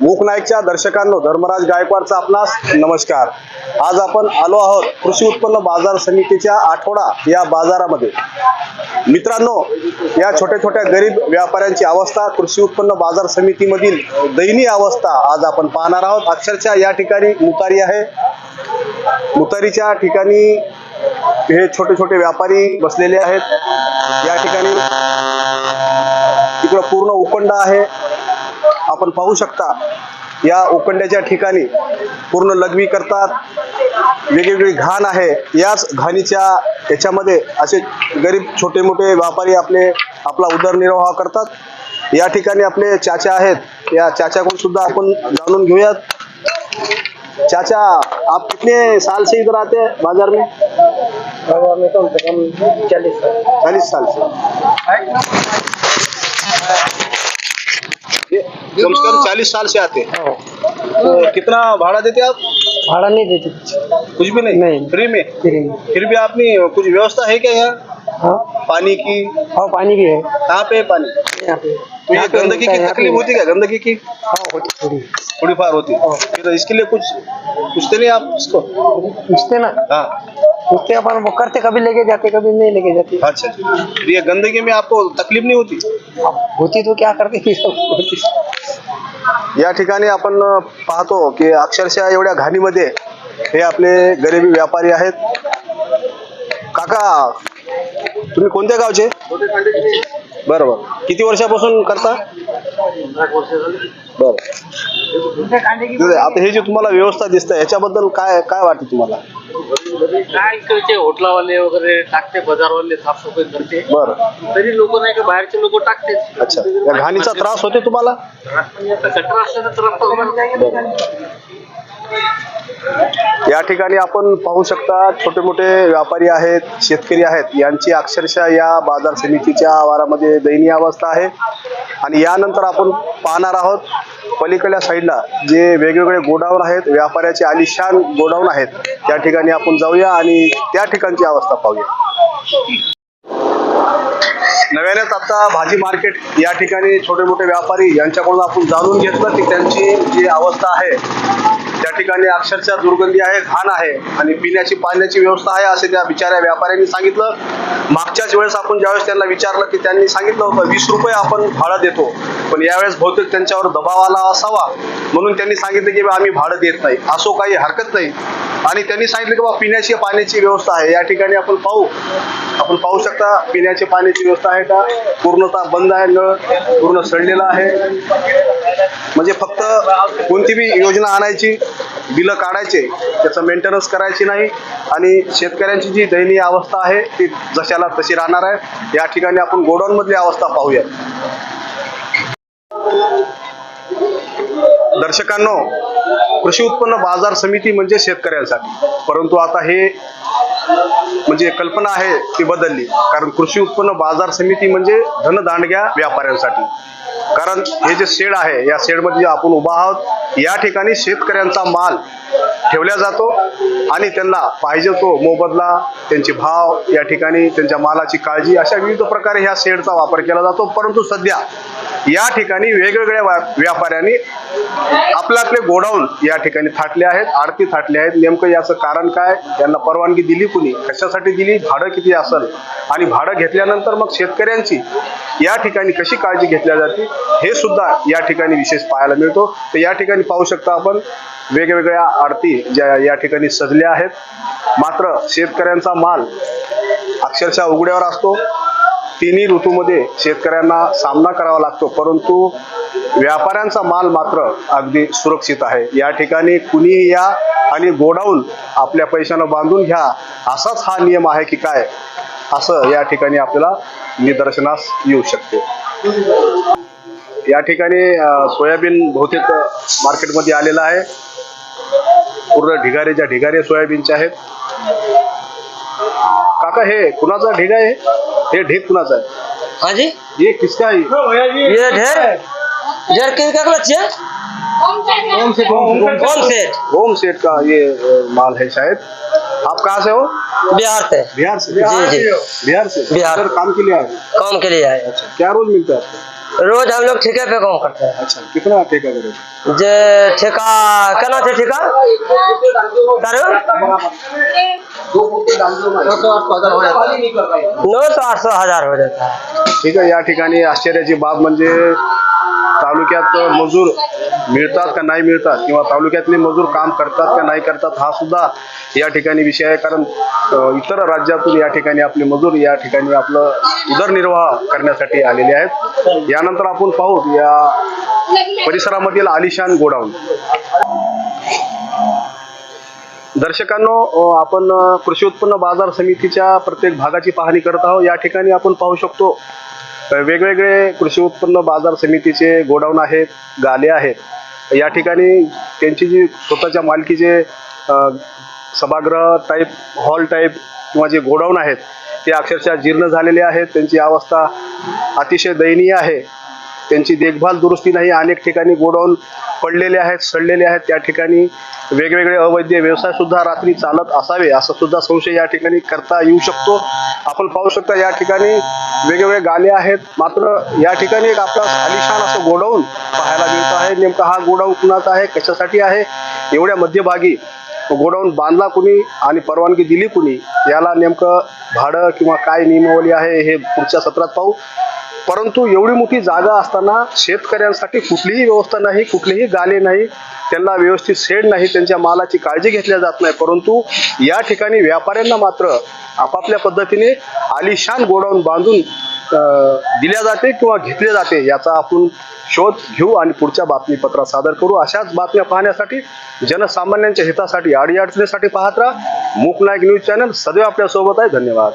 मूक नाईकच्या दर्शकांनो धर्मराज गायकवाडचा आपणास नमस्कार. आज आपण आलो आहोत कृषी उत्पन्न बाजार समितीच्या आठवडा या बाजारामध्ये. मित्रांनो या छोट्या छोट्या गरीब व्यापाऱ्यांची अवस्था कृषी उत्पन्न बाजार समितीमधील दयनीय अवस्था आज आपण पाहणार आहोत. अक्षरशः या ठिकाणी मुतारी आहे. मुतारीच्या ठिकाणी हे छोटे छोटे व्यापारी बसलेले आहेत. या ठिकाणी तिकडं पूर्ण उकंड आहे. आपण पाहू शकता या उकंड्याच्या ठिकाणी पूर्ण लघवी करतात. वेगवेगळी घाण आहे. याच घाणीच्या याच्यामध्ये असे गरीब छोटे मोठे व्यापारी आपले आपला उदरनिर्वाह करतात. या ठिकाणी आपले चाचा आहेत. या चाच्याकडून सुद्धा आपण जाणून घेऊयात. चाचा आप कितने साल से इधर आते हैं बाजार में? बाजार में कम से कम चालीस चालीस साल से। कम से कम चालीस साल से आते हैं। तो कितना भाड़ा देते आप? भाड़ा नहीं देते कुछ। कुछ भी नहीं? नहीं। फ्री में? फ्री में। फिर भी आपने कुछ व्यवस्था है क्या यहाँ? हाँ। पानी की? और पानी भी है। कहाँ पे है पानी? यहाँ पे। तो ये गंदगी की तकलीफ़ होती क्या? गंदगी की? हाँ होती थोड़ी। थोड़ी फार होती है। फिर इसके लिए कुछ पूछते नहीं आप इसको? पूछते ना। हाँ। पूछते अपन वो करते कभी लेके जाते कभी नहीं लेके जाते। अच्छा अच्छा ये गंदगी में आपको तकलीफ़ नहीं होती? होती तो क्या करते होती। या ठिकाणी आपण पाहतो की अक्षरशः एवढ्या घाणीमध्ये हे आपले गरीबी व्यापारी आहेत. काका तुम्ही कोणत्या गावचे? बरोबर किती वर्षापासून करता? बरं. आता हे जे तुम्हाला व्यवस्था दिसते याच्याबद्दल काय काय वाटते तुम्हाला? काय इकडचे होटलावाले वगैरे टाकते बाजारवाले साफसफाई करते. बरं. तरी लोक नाही का बाहेरचे लोक टाकते. अच्छा. या घाणीचा त्रास होते तुम्हाला? आता गटर असलं तर त्रास. या ठिकाणी आपण पाहू शकता छोटे मोठे व्यापारी आहेत शेतकरी आहेत. यांची अक्षरशः या बाजार समितीच्या आवारामध्ये दयनीय अवस्था आहे. आणि यानंतर आपण पाहणार आहोत पलीकडल्या साईडला जे वेगवेगळे गोडाऊन आहेत व्यापाऱ्याचे आलिशान गोडाऊन आहेत. त्या ठिकाणी आपण जाऊया आणि त्या ठिकाणची अवस्था पाहूया. नव्यानेच आता भाजी मार्केट या ठिकाणी छोटे मोठे व्यापारी यांच्याकडून आपण जाणून घेतलं की त्यांची जी अवस्था आहे त्या ठिकाणी अक्षरशः दुर्गंधी आहे घाण आहे आणि पिण्याची पाण्याची व्यवस्था आहे असे त्या बिचाऱ्या व्यापाऱ्यांनी सांगितलं. मागच्याच वेळेस आपण ज्यावेळेस त्यांना विचारलं की त्यांनी सांगितलं होतं वीस रुपये आपण भाडं देतो पण यावेळेस बहुतेक त्यांच्यावर दबाव आला असावा. म्हणून त्यांनी सांगितलं की आम्ही भाडं देत नाही. असो काही हरकत नाही. आणि त्यांनी सांगितलं की बा पिण्याची पाण्याची व्यवस्था आहे. या ठिकाणी आपण पाहू. आपण पाहू शकता पिण्याची पाण्याची व्यवस्था आहे का? पूर्णतः बंद आहे नळ पूर्ण सडलेला आहे. म्हणजे फक्त कोणती बी योजना आणायची बिलं काढायचे त्याचं मेंटेनन्स करायची नाही. आणि शेतकऱ्यांची जी दयनीय अवस्था आहे ती जशाला तशी राहणार आहे. या ठिकाणी आपण गोडाऊन मधली अवस्था पाहूया. दर्शकांनो कृषी उत्पन्न बाजार समिती म्हणजे शेतकऱ्यांसाठी. परंतु आता हे म्हणजे कल्पना आहे ती बदलली. कारण कृषी उत्पन्न बाजार समिती म्हणजे धनदांडग्या व्यापाऱ्यांसाठी. कारण हे जे शेड आहे या शेडमध्ये जे आपण उभा आहोत. या ठिकाणी शेतकऱ्यांचा माल ठेवल्या जातो आणि त्यांना पाहिजे तो मोबदला त्यांचे भाव या ठिकाणी त्यांच्या मालाची काळजी अशा विविध प्रकारे ह्या शेडचा वापर केला जातो. परंतु सध्या या ठिकाणी वेगवेगळ्या व्या- व्यापाऱ्यांनी आपले आपले गोडाऊन या ठिकाणी थाटले आहेत आडती थाटले आहेत. नेमकं याचं कारण काय? यांना परवानगी दिली कुणी? कशासाठी दिली? भाडं किती असेल? आणि भाडं घेतल्यानंतर मग शेतकऱ्यांची या ठिकाणी कशी काळजी घेतल्या जाते? हे सुद्धा या ठिकाणी विशेष पाहायला मिळतो. तर या ठिकाणी पाहू शकता आपण वेगवेगळ्या आडती ज्या या ठिकाणी सजल्या आहेत. मात्र शेतकऱ्यांचा माल अक्षरशः उघड्यावर असतो. तिन्ही ऋतूमध्ये शेतकऱ्यांना सामना करावा लागतो. परंतु व्यापाऱ्यांचा माल मात्र अगदी सुरक्षित आहे. या ठिकाणी कुणीही या आणि गोडाऊन आपल्या पैशानं बांधून घ्या असाच हा नियम आहे की काय? असं या ठिकाणी आपल्याला निदर्शनास येऊ शकते. या ठिकाणी सोयाबीन बहुतेक मार्केटमध्ये आलेलं आहे. पूर्ण ढिगारे ज्या ढिगारे सोयाबीनचे आहेत. काका हे कुणाचा ढीग आहे? हे ढीग कुणाचा आहे? हाँ जी? ये किसका है ये ढेर. ढेर किन का क्लच है कौन से कौन से होम सेट का ये अ, माल है शायद? आप कहाँ से हो? बिहार से. बिहार से? जी, जी। बिहार से बिहार। सर काम के लिए आए काम के लिए आए अच्छा क्या रोज मिलता है आपको? रोज हम लोग ठेके पे काम करते हैं। अच्छा कितना ठेका करेगा? जे ठेका केना छै ठेका? तारो नौ सौ आठ सौ हजार हो जाता है। ठीक आहे या ठिकाणी आश्चर्याची बाब म्हणजे तालुक्यात मजूर मिळतात का नाही मिळतात? किंवा तालुक्यातले मजूर काम करतात का नाही करतात? हा सुद्धा या ठिकाणी विषय आहे. कारण इतर राज्यातून या ठिकाणी आपले मजूर या ठिकाणी आपलं उदरनिर्वाह करण्यासाठी आलेले आहेत. यानंतर आपण पाहू या परिसरामधील आलिशान गोडाऊन. दर्शकांनो आपण कृषी उत्पन्न बाजार समितीच्या प्रत्येक भागाची पाहणी करत आहोत. या ठिकाणी आपण पाहू शकतो वेगवेगळे कृषी उत्पन्न बाजार समितीचे गोडाऊन आहेत गाले आहेत. या ठिकाणी त्यांची जी स्वतःच्या मालकीचे सभागृह टाईप हॉल टाईप किंवा जे गोडाऊन आहेत ते अक्षरशः जीर्ण झालेले आहेत. त्यांची अवस्था अतिशय दयनीय आहे. त्यांची देखभाल दुरुस्ती नाही अनेक ठिकाणी गोडाऊन पडलेले आहेत सडलेले आहेत. त्या ठिकाणी वेगवेगळे अवैध व्यवसाय सुद्धा रात्री चालत असावे असा सुद्धा संशय या ठिकाणी करता येऊ शकतो. आपण पाहू शकता या ठिकाणी वेगवेगळे गाले आहेत. मात्र या ठिकाणी एक आपला आलिशान असं गोडाऊन पाहायला मिळत आहे. नेमका हा गोडाऊन कुणाचा आहे कशासाठी आहे? एवढ्या मध्यभागी गोडाऊन बांधला कुणी आणि परवानगी दिली कुणी? याला नेमकं भाडं किंवा काय नियमावली आहे हे पुढच्या सत्रात पाहू. परंतु एवढी मोठी जागा असताना शेतकऱ्यांसाठी कुठलीही व्यवस्था नाही कुठलीही गाले नाही त्यांना व्यवस्थित शेड नाही त्यांच्या मालाची काळजी घेतल्या जात नाही. परंतु या ठिकाणी व्यापाऱ्यांना मात्र आपापल्या पद्धतीने आलिशान गोडाऊन बांधून दिल्या जाते किंवा घेतले जाते याचा आपण शोध घेऊ आणि पुढच्या बातमीपत्रात सादर करू. अशाच बातम्या पाहण्यासाठी जनसामान्यांच्या हितासाठी अडीअडचणीसाठी पाहत राहा. मूक नायक न्यूज चॅनल सदैव आपल्यासोबत आहे. धन्यवाद.